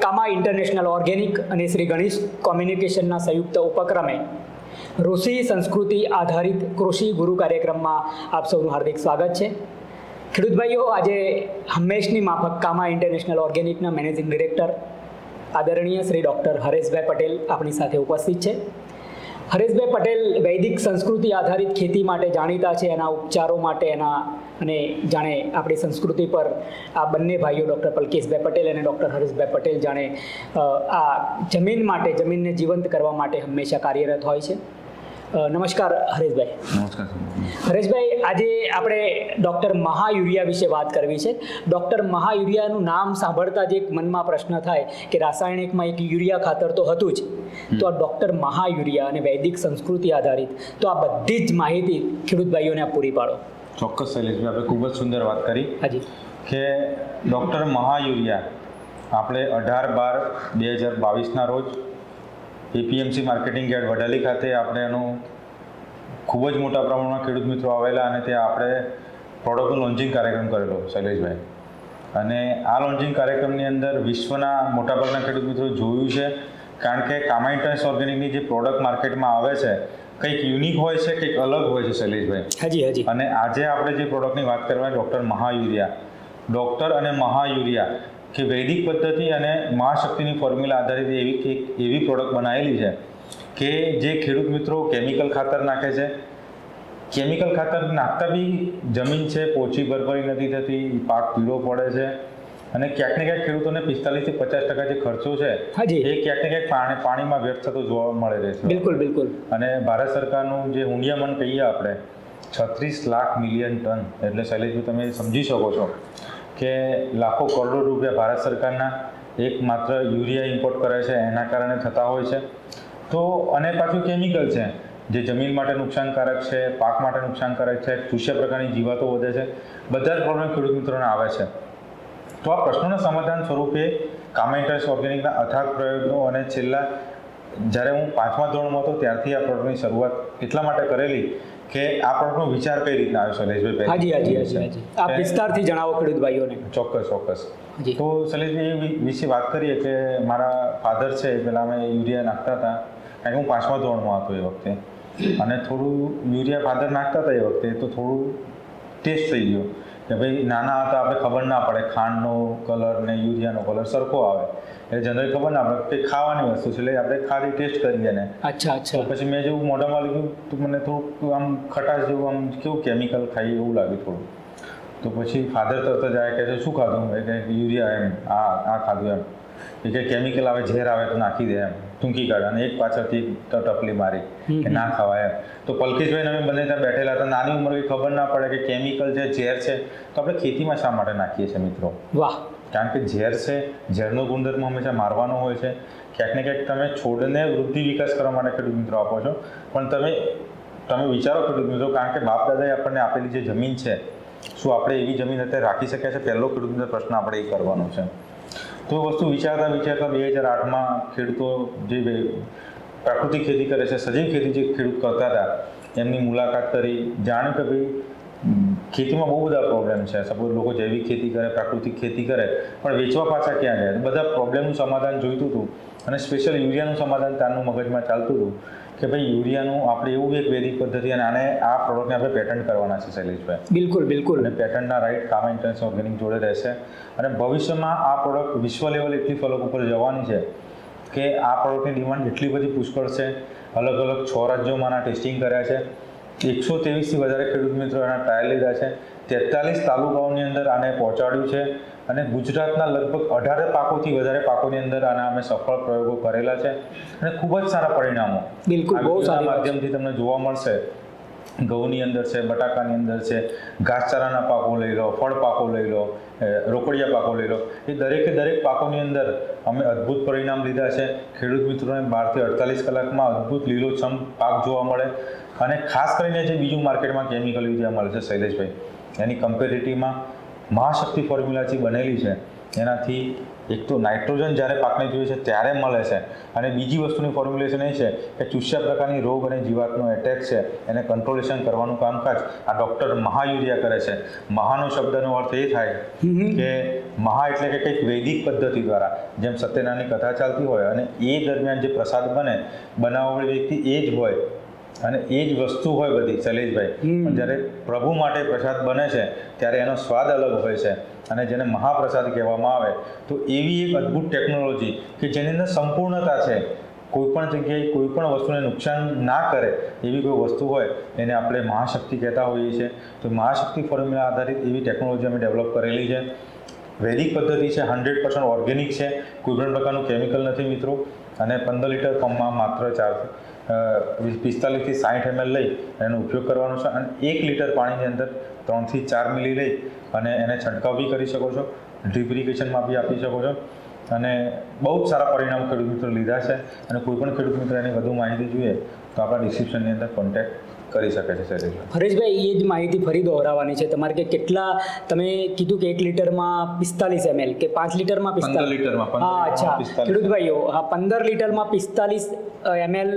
કામા international organic અને શ્રી ગણેશ કોમ્યુનિકેશનના સંયુક્ત ઉપક્રમે ઋષિ સંસ્કૃતિ આધારિત કૃષિ ગુરુ કાર્યક્રમમાં આપ સૌનું હાર્દિક સ્વાગત છે. ખેડૂત ભાઈઓ, આજે હંમેશની માફક કામા ઇન્ટરનેશનલ ઓર્ગેનિકના મેનેજિંગ ડિરેક્ટર, આદરણીય શ્રી ડૉક્ટર હરેશભાઈ પટેલ આપણી સાથે ઉપસ્થિત છે. હરેશભાઈ પટેલ વૈદિક સંસ્કૃતિ આધારિત ખેતી માટે જાણીતા છે, એના ઉપચારો માટે એના અને જાણે આપણી સંસ્કૃતિ પર આ બંને ભાઈઓ ડૉક્ટર પલકેશભાઈ પટેલ અને ડૉક્ટર હરેશભાઈ પટેલ જાણે આ જમીન માટે, જમીનને જીવંત કરવા માટે હંમેશા કાર્યરત હોય છે. નમસ્કાર હરેશભાઈ. નમસ્કાર હરેશભાઈ આજે આપણે ડૉક્ટર મહાયુરિયા વિશે વાત કરવી છે. ડૉક્ટર મહાયુરિયાનું નામ સાંભળતા જ એક મનમાં પ્રશ્ન થાય કે રાસાયણિકમાં એક યુરિયા ખાતર તો હતું જ. તો આ ડૉક્ટર મહાયુરિયા અને વૈદિક સંસ્કૃતિ આધારિત તો આ બધી જ માહિતી ખેડૂત ભાઈઓને આપ પૂરી પાડો. ચોક્કસ શૈલેષભાઈ આપણે ખૂબ જ સુંદર વાત કરી હાજી. કે ડૉક્ટર મહાયુરિયા આપણે અઢાર બાર બે હજાર બાવીસના રોજ એપીએમસી માર્કેટિંગ યાર્ડ વડાલી ખાતે આપણે એનું ખૂબ જ મોટા પ્રમાણમાં ખેડૂત મિત્રો આવેલા અને ત્યાં આપણે પ્રોડક્ટનું લોન્ચિંગ કાર્યક્રમ કરેલો શૈલેષભાઈ. અને આ લોન્ચિંગ કાર્યક્રમની અંદર વિશ્વના મોટાભાગના ખેડૂત મિત્રો જોયું છે કારણ કે કામાઇન્ટન્સ ઓર્ગેનિકની જે પ્રોડક્ટ માર્કેટમાં આવે છે કંઈક યુનિક હોય છે કંઈક અલગ હોય છે શૈલેષભાઈ? હાજી હાજી. અને આજે આપણે જે પ્રોડક્ટની વાત કરવા ડૉક્ટર મહાયુરિયા. ડૉક્ટર અને મહાયુરિયા કે વૈદિક પદ્ધતિ અને મહાશક્તિની ફોર્મ્યુલા આધારિત એવી એક એવી પ્રોડક્ટ બનાવેલી છે કે જે ખેડૂત મિત્રો કેમિકલ ખાતર નાખે છે. કેમિકલ ખાતર નાખતા બી જમીન છે પોચી ભરભરી નથી થતી પાક પીળો પડે છે અને ક્યાંક ને ક્યાંક ખેડૂતોને પિસ્તાલીસથી પચાસ ટકા જે ખર્ચો છે. એ ક્યાંક ને ક્યાંક પાણી પાણીમાં વ્યર્થ થતો જોવા મળે છે. બિલકુલ બિલકુલ. અને ભારત સરકારનું જે હુંડિયામણ કહીએ આપણે છત્રીસ લાખ મિલિયન ટન એટલે શૈલેષભાઈ તમે સમજી શકો છો. કે લાખો કરોડો રૂપિયા ભારત સરકારના એક માત્ર યુરિયા ઇમ્પોર્ટ કરે છે, એના કારણે થતા હોય છે. તો અને પાછું કેમિકલ છે, જે જમીન માટે નુકસાનકારક છે, પાક માટે નુકસાનકારક છે ચૂસ્યા પ્રકારની જીવાતો વધે છે, બધા જ પ્રોબ્લેમ ખેડૂત મિત્રોને આવે છે. તો આ પ્રશ્નોના સમાધાન સ્વરૂપે કામેન્ટર્સ ઓર્ગેનિકના અથાગ પ્રયોગો અને છેલ્લા જ્યારે હું પાંચમા ધોરણમાં હતો, ત્યારથી આ પ્રોડક્ટની શરૂઆત એટલા માટે કરેલી કે આ પ્રોડક્ટનો વિચાર કઈ રીતના આવ્યો શૈલેષભાઈ પહેલી? હાજી હાજી હાજી હાજી. આપ વિસ્તારથી જણાવો ખેડૂત ભાઈઓને. ચોક્કસ ચોક્કસ. તો શૈલેષભાઈ એ વિશે વાત કરીએ કે મારા ફાધર છે પેલા અમે યુરિયા નાખતા હતા. કારણ કે હું પાંચમા ધોરણમાં હતો એ વખતે. અને થોડું યુરિયા ફાધર નાખતા હતા એ વખતે તો થોડું ટેસ્ટ થઈ ગયો. કે ભાઈ નાના હતા આપણે ખબર ના પડે ખાંડનો કલર ને યુરિયાનો કલર સરખો આવે. એટલે જનરલી ખબર ના પડે કે ખાવાની વસ્તુ છે. એટલે આપણે ખાલી ટેસ્ટ કરીએ ને. અચ્છા અચ્છા. પછી મેં જેવું મોઢામાં લીધું તો મને થોડુંક આમ ખટાશ જેવું આમ કેવું કેમિકલ ખાઈ એવું લાગ્યું થોડું તો પછી ફાધર તરત જ આવે કે છે શું ખાધું? એ કે યુરિયા એમ આ આ ખાધું એમ. એ કે કેમિકલ આવે ઝેર આવે તો નાખી દે એમ. ટૂંકી કાઢે અને એક પાછળથી ટપલી મારી કે ના ખાવાય એમ. તો પલકેશભાઈ અમે બંને ત્યાં બેઠેલા હતા. નાની ઉંમર ખબર ના પડે કે કેમિકલ છે ઝેર છે તો આપણે ખેતીમાં શા માટે નાખીએ છીએ મિત્રો? વાહ. કારણ કે ઝેર છે ઝેરનો ગુણધર્મ હંમેશા મારવાનો હોય છે. ક્યાંક ને ક્યાંક તમે છોડને વૃદ્ધિ વિકાસ કરવા માટે ખેડૂત મિત્રો આપો છો. પણ તમે તમે વિચારો ખેડૂત મિત્રો કારણ કે બાપ દાદાએ આપણને આપેલી જે જમીન છે શું આપણે એવી જમીન અત્યારે રાખી શક્યા છે? પહેલો ખેડૂત મિત્ર પ્રશ્ન આપણે એ કરવાનો છે. તો વસ્તુ વિચારતા વિચારતા બે હજાર આઠમાં ખેડૂતો જે પ્રાકૃતિક ખેતી કરે છે, સજીવ ખેતી જે ખેડૂત કરતા હતા, એમની મુલાકાત કરી, જાણ્યું કે ભાઈ, ખેતીમાં બહુ બધા પ્રોબ્લેમ છે. સપોઝ લોકો જૈવિક ખેતી કરે, પ્રાકૃતિક ખેતી કરે, પણ વેચવા પાછા ક્યાં જાય? બધા પ્રોબ્લેમનું સમાધાન જોઈતું હતું અને સ્પેશિયલ યુરિયાનું સમાધાન ત્યારનું મગજમાં ચાલતું હતું. કે ભાઈ યુરિયાનું આપણે એવું એક વેદિક પદ્ધતિ અને આને આ પ્રોડક્ટને આપણે પેટન્ટ કરવાના છે શૈલેષભાઈ. બિલકુલ બિલકુલ. અને પેટર્નના રાઇટ કામ ઇન્ટરન્સ ઓર્ગેનિક જોડે રહેશે. અને ભવિષ્યમાં આ પ્રોડક્ટ વિશ્વ લેવલ એટલી ફલક ઉપર જવાની છે કે આ પ્રોડક્ટની ડિમાન્ડ એટલી બધી પુષ્કળ છે અલગ અલગ છ રાજ્યોમાંના ટેસ્ટિંગ કર્યા છે. એકસો ત્રેવીસથી વધારે ખેડૂત મિત્રો એના ટ્રાયલ લીધા છે. તેતાલીસ તાલુકાઓની અંદર આને પહોંચાડ્યું છે અને ગુજરાતના લગભગ અઢારે પાકોથી વધારે પાકોની અંદર આના અમે સફળ પ્રયોગો કરેલા છે અને ખૂબ જ સારા પરિણામો બિલકુલ, બહુ સારી માધ્યમથી તમને જોવા મળશે. ઘઉંની અંદર છે બટાકાની અંદર છે ઘાસચારાના પાકો લઈ લો ફળ પાકો લઈ લો રોકડિયા પાકો લઈ લો એ દરેકે દરેક પાકોની અંદર અમે અદ્ભુત પરિણામ લીધા છે. ખેડૂત મિત્રોને બારથી અડતાલીસ કલાકમાં અદ્ભુત લીલોછમ પાક જોવા મળે અને ખાસ કરીને જે બીજું માર્કેટમાં કેમિકલ યુરિયા મળે છે શૈલેષભાઈ. એની કમ્પેરેટિવમાં મહાશક્તિ ફોર્મ્યુલાથી બનેલી છે એનાથી એક તો નાઇટ્રોજન જ્યારે પાકને જોઈએ છે ત્યારે મળે છે અને બીજી વસ્તુની ફોર્મ્યુલેશન એ છે કે ચૂસ્યા પ્રકારની રોગ અને જીવાતનો એટેક છે એને કંટ્રોલેશન કરવાનું કામકાજ આ ડૉક્ટર મહાયુરિયા કરે છે. મહાનો શબ્દનો અર્થ એ થાય કે મહા એટલે કે કંઈક વૈદિક પદ્ધતિ દ્વારા જેમ સત્યનારાયણની કથા ચાલતી હોય અને એ દરમિયાન જે પ્રસાદ બને બનાવવાવાળી વ્યક્તિ એ જ હોય અને એ જ વસ્તુ હોય બધી શૈલેષભાઈ. પણ જ્યારે પ્રભુ માટે પ્રસાદ બને છે ત્યારે એનો સ્વાદ અલગ હોય છે અને જેને મહાપ્રસાદ કહેવામાં આવે તો એવી એક અદ્ભુત ટેકનોલોજી કે જેની અંદર સંપૂર્ણતા છે. કોઈ પણ જગ્યાએ કોઈ પણ વસ્તુને નુકસાન ના કરે એવી કોઈ વસ્તુ હોય એને આપણે મહાશક્તિ કહેતા હોઈએ છીએ. તો મહાશક્તિ ફોર્મ્યુલા આધારિત એવી ટેકનોલોજી અમે ડેવલપ કરેલી છે. વૈદિક પદ્ધતિ છે હંડ્રેડ પર્સન્ટ ઓર્ગેનિક છે. કોઈ પણ પ્રકારનું કેમિકલ નથી મિત્રો. અને પંદર લીટર પંપમાં માત્ર ચાર પિસ્તાલીસથી સાઠ એમએલ લઈ એનો ઉપયોગ કરવાનો છે અને એક લીટર પાણીની અંદર ત્રણથી ચાર મિલી લઈ અને એને છંટકાવ બી કરી શકો છો ડ્રીપ ઇરિગેશનમાં બી આપી શકો છો. અને બહુ જ સારા પરિણામ ખેડૂત મિત્રો લીધા છે અને કોઈ પણ ખેડૂત મિત્રો એની વધુ માહિતી જોઈએ તો આપણા ડિસ્ક્રિપ્શનની અંદર કોન્ટેક્ટ કરી શકે છે શૈલેષભાઈ હરેશભાઈ એ જ માહિતી ફરી દોહરાવવાની છે. તમારે કે કેટલા તમે કીધું કે એક લીટરમાં પિસ્તાલીસ એમએલ કે પાંચ લીટરમાં પિસ્તાલીસ? લીટરમાં હા અચ્છા. ખેડૂતભાઈઓ ખેડૂત હા પંદર લીટરમાં પિસ્તાલીસ એમએલ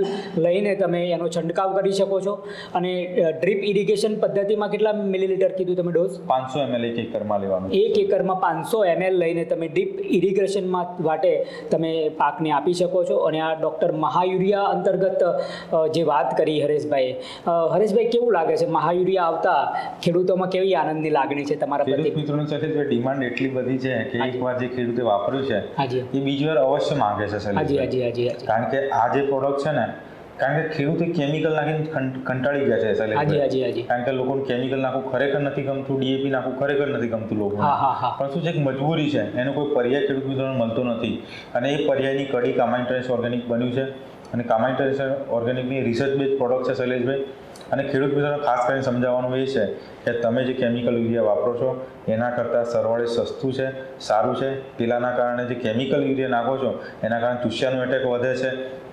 લઈને તમે એનો છંટકાવ કરી શકો છો. અને ડ્રીપ ઇરિગેશન પદ્ધતિમાં કેટલા મિલીલીટર કીધું તમે ડોઝ? પાંચસો એમએલ એક એકરમાં લેવાનું. એક એકરમાં પાંચસો એમએલ લઈને તમે ડ્રીપ ઇરિગેશનમાં માટે તમે પાકને આપી શકો છો. અને આ ડૉક્ટર મહાયુરિયા અંતર્ગત જે વાત કરી હરેશભાઈએ હરેશભાઈ કેવું લાગે છે? મહાયુરિયા આવતા ખેડૂતોમાં કેવી આનંદની લાગણી છે તમારા ખેડૂત મિત્રોની સાથે જે ડિમાન્ડ એટલી બધી છે કે એકવાર જે ખેડૂતે વાપર્યું છે એ બીજી વાર અવશ્ય માંગે છે હાજી હાજી હાજી હાજી. કારણ કે આ જે પ્રોડક્ટ છે ને કારણ કે ખેડૂતે કેમિકલ નાખીને કંટાળી ગયા છે હાજી. હાજી હાજી. કારણ કે લોકોને કેમિકલ નાખવું ખરેખર નથી ગમતું ડીએપી નાખવું ખરેખર નથી ગમતું લોકો હા હા હા. પણ શું છે એક મજબૂરી છે એનો કોઈ પર્યાય ખેડૂત મિત્રોને મળતો નથી. અને એ પર્યાયની કડી કામાઇન્ટરેસ ઓર્ગેનિક બન્યું છે. અને કામાઇન્ટરેસ ઓર્ગેનિકની રિસર્ચ બેઝ પ્રોડક્ટ છે શૈલેષભાઈ. અને ખેડૂત મિત્રોને ખાસ કરીને સમજાવવાનું એ છે કે તમે જે કેમિકલ યુરિયા વાપરો છો, એના કરતાં સરવાળે સસ્તું છે, સારું છે. પેલાના કારણે જે કેમિકલ યુરિયા નાખો છો, એના કારણે ચૂસ્યાનો એટેક વધે છે.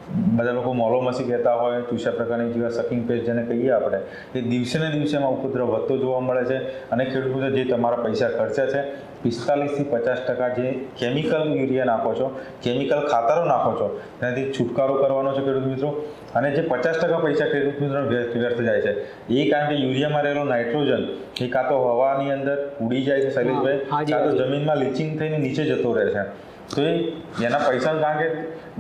બધા લોકો મોલોમસી કહેતા હોય ચૂસ્યા પ્રકારની જેવા સકિંગ પેસ્ટ જેને કહીએ આપણે એ દિવસે ને દિવસે એમાં ઉપદ્રવ વધતો જોવા મળે છે અને ખેડૂત જે તમારા પૈસા ખર્ચ્યા છે પિસ્તાલીસથી પચાસ ટકા જે કેમિકલ યુરિયા નાખો છો કેમિકલ ખાતરો નાખો છો તેનાથી છુટકારો કરવાનો છે ખેડૂત મિત્રો. અને જે પચાસ ટકા પૈસા ખેડૂત મિત્રો વ્યર્થ જાય છે એ કારણ કે યુરિયામાં રહેલો નાઇટ્રોજન એ કાં તો હવાની અંદર ઉડી જાય છે શૈલેષભાઈ કાં તો જમીનમાં લીચિંગ થઈને નીચે જતો રહે છે. તો એ એના પૈસા કારણ કે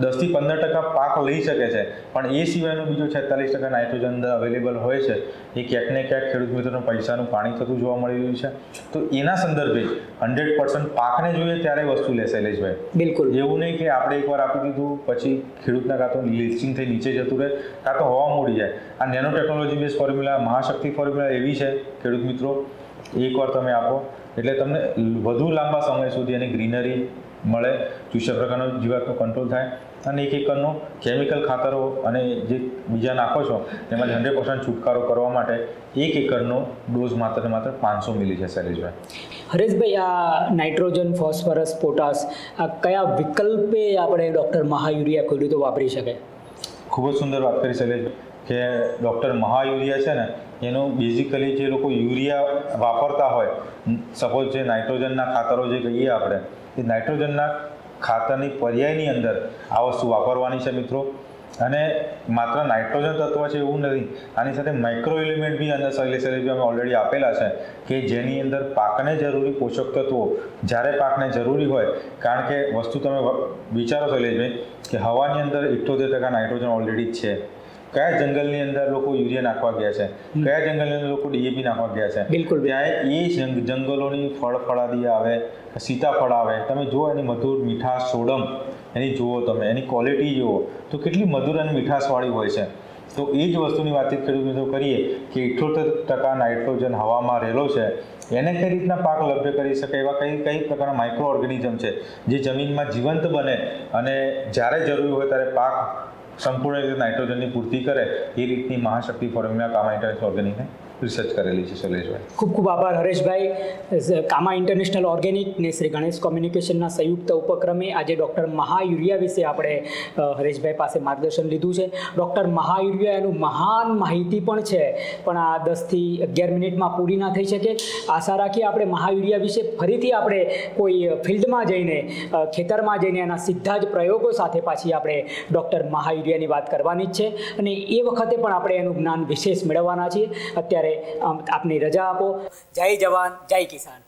દસથી પંદર ટકા પાક લઈ શકે છે. પણ એ સિવાયનું બીજું છેતાલીસ ટકા નાઇટ્રોજન અંદર અવેલેબલ હોય છે. એ ક્યાંક ને ક્યાંક ખેડૂત મિત્રોને પૈસાનું પાણી થતું જોવા મળી રહ્યું છે. તો એના સંદર્ભે હંડ્રેડ પર્સન્ટ પાકને જોઈએ ત્યારે વસ્તુ લેશે શૈલેષભાઈ બિલકુલ. એવું નહીં કે આપણે એકવાર આપી દીધું પછી ખેડૂતના કાં તો લિસ્ટિંગ થઈ નીચે જતું રહે કાં તો હવા મોડી જાય. આ nano technology base formula Mahashakti formula એવી છે ખેડૂત મિત્રો. એકવાર તમે આપો. એટલે તમને વધુ લાંબા સમય સુધી એની ગ્રીનરી મળે ચૂસ્યા પ્રકારનો જીવાતનો કંટ્રોલ થાય. અને એક એકરનો કેમિકલ ખાતરો અને જે બીજા નાખો છો તેમાં હંડ્રેડ પર્સન્ટ છુટકારો કરવા માટે એક એકરનો ડોઝ માત્ર ને માત્ર પાંચસો મિલી છે શૈલેષભાઈ. હરેશભાઈ આ નાઇટ્રોજન ફોસ્ફરસ પોટાસ આ કયા વિકલ્પે આપણે ડૉક્ટર મહાયુરિયા ખેડૂતો વાપરી શકે? ખૂબ જ સુંદર વાત કરી શૈલેષ કે ડૉક્ટર મહાયુરિયા છે ને એનું બેઝિકલી જે લોકો યુરિયા વાપરતા હોય સપોઝ જે નાઇટ્રોજનના ખાતરો જે કહીએ આપણે, એ નાઇટ્રોજનના ખાતરની પર્યાયની અંદર આ વસ્તુ વાપરવાની છે મિત્રો. અને માત્ર નાઇટ્રોજન તત્વ છે એવું નથી, આની સાથે માઇક્રો એલિમેન્ટ બી અંદર અમે ઓલરેડી આપેલા છે કે જેની અંદર પાકને જરૂરી પોષક તત્વો, જ્યારે પાકને જરૂરી હોય, કારણ કે વસ્તુ તમે વિચારો શૈલેષભાઈ કે હવાની અંદર ઇઠ્ઠોતેર ટકા નાઇટ્રોજન ઓલરેડી છે. કયા જંગલની અંદર લોકો યુરિયા નાખવા ગયા છે? કયા જંગલની અંદર લોકો ડીએપી નાખવા ગયા છે? બિલકુલ. ત્યાં એ જંગ- જંગલોની ફળ ફળાદી આવે સીતાફળ આવે. તમે જુઓ એની મધુર મીઠાશ સોડમ એની જુઓ તમે એની ક્વોલિટી જુઓ તો કેટલી મધુર અને મીઠાશવાળી હોય છે. તો એ જ વસ્તુની વાતચીત ખેડૂત મિત્રો કરીએ કે ઇઠોતેર ટકા નાઇટ્રોજન હવામાં રહેલો છે. એને કઈ રીતના પાક લભ્ય કરી શકે એવા કઈ કઈ પ્રકારના માઇક્રો ઓર્ગેનિઝમ છે? જે જમીનમાં જીવંત બને અને જ્યારે જરૂરી હોય ત્યારે પાક સંપૂર્ણ રીતે નાઇટ્રોજનની પૂર્તિ કરે એ રીતની મહાશક્તિ ફોર્મ્યુલા કામાઇટર્સ ઓર્ગેનિકને રિસર્ચ કરેલી છે, શૈલેષભાઈ. ખૂબ ખૂબ આભાર, હરેશભાઈ. કામા ઇન્ટરનેશનલ ઓર્ગેનિક ને શ્રી ગણેશ કોમ્યુનિકેશનના સંયુક્ત ઉપક્રમે આજે ડૉક્ટર મહાયુરિયા વિશે આપણે હરેશભાઈ પાસે માર્ગદર્શન લીધું છે. ડૉક્ટર મહાયુરિયા એનું મહાન માહિતી પણ છે, પણ આ દસથી અગિયાર મિનિટમાં પૂરી ના થઈ શકે. આશા રાખીએ આપણે મહાયુરિયા વિશે ફરીથી આપણે કોઈ ફિલ્ડમાં જઈને ખેતરમાં જઈને એના સીધા જ પ્રયોગો સાથે પાછી આપણે ડૉક્ટર મહાયુરિયાની વાત કરવાની જ છે. અને એ વખતે પણ આપણે એનું જ્ઞાન વિશેષ મેળવવાના છીએ. અત્યારે આપની રજા આપો. જય જવાન જય કિસાન.